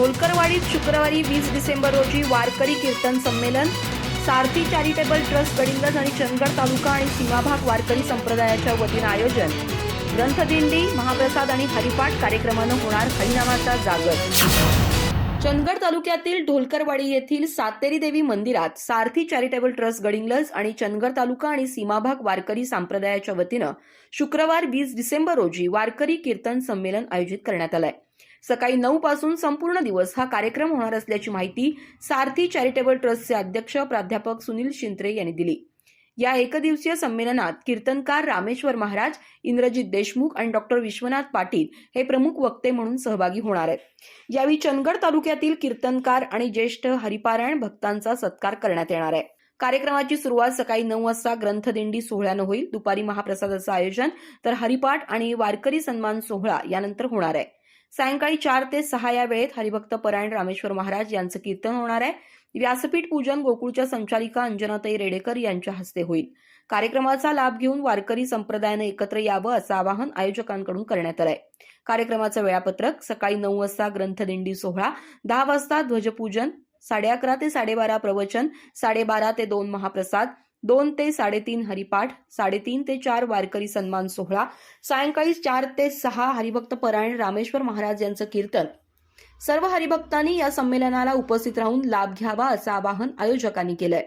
ढोलकरवाडीत शुक्रवारी वीस डिसेंबर रोजी वारकरी कीर्तन संमेलन सारथी चॅरिटेबल ट्रस्ट गडिंग्लज आणि चंदगड तालुका आणि सीमाभाग वारकरी संप्रदायाच्या वतीनं आयोजन. ग्रंथदिंडी महाप्रसाद आणि हरिपाठ कार्यक्रमानं होणार हरिनामाचा जागर. चंदगड तालुक्यातील ढोलकरवाडी येथील सातेरी देवी मंदिरात सारथी चॅरिटेबल ट्रस्ट गडिंगलज आणि चंदगड तालुका आणि सीमाभाग वारकरी संप्रदायाच्या वतीनं शुक्रवार वीस डिसेंबर रोजी वारकरी कीर्तन संमेलन आयोजित करण्यात आलंय. सकाळी नऊ पासून संपूर्ण दिवस हा कार्यक्रम होणार असल्याची माहिती सारथी चॅरिटेबल ट्रस्टचे अध्यक्ष प्राध्यापक सुनील शिंत्रे यांनी दिली. या एकदिवसीय संमेलनात कीर्तनकार रामेश्वर महाराज इंद्रजित देशमुख आणि डॉक्टर विश्वनाथ पाटील हे प्रमुख वक्ते म्हणून सहभागी होणार आहेत. यावेळी चंदगड तालुक्यातील कीर्तनकार आणि ज्येष्ठ हरिपारायण भक्तांचा सत्कार करण्यात येणार आहे. कार्यक्रमाची सुरुवात सकाळी नऊ वाजता ग्रंथदिंडी सोहळ्यानं होईल. दुपारी महाप्रसादाचं आयोजन तर हरिपाठ आणि वारकरी सन्मान सोहळा यानंतर होणार आहे. सायंकाळी चार ते सहा या वेळेत हरिभक्त परायण रामेश्वर महाराज यांचं कीर्तन होणार आहे. व्यासपीठ पूजन गोकुळच्या संचालिका अंजनाताई रेडेकर यांच्या हस्ते होईल. कार्यक्रमाचा लाभ घेऊन वारकरी संप्रदायानं एकत्र यावं असं आवाहन आयोजकांकडून करण्यात आलंय. कार्यक्रमाचं वेळापत्रक सकाळी नऊ वाजता ग्रंथदिंडी सोहळा दहा वाजता ध्वजपूजन साडे अकरा ते साडेबारा प्रवचन साडेबारा ते दोन महाप्रसाद दोन ते साडेतीन हरिपाठ साडेतीन ते चार वारकरी सन्मान सोहळा सायंकाळी चार ते सहा हरिभक्त परायण रामेश्वर महाराज यांचं कीर्तन. सर्व हरिभक्तांनी या संमेलनाला उपस्थित राहून लाभ घ्यावा असं आवाहन आयोजकांनी केलंय.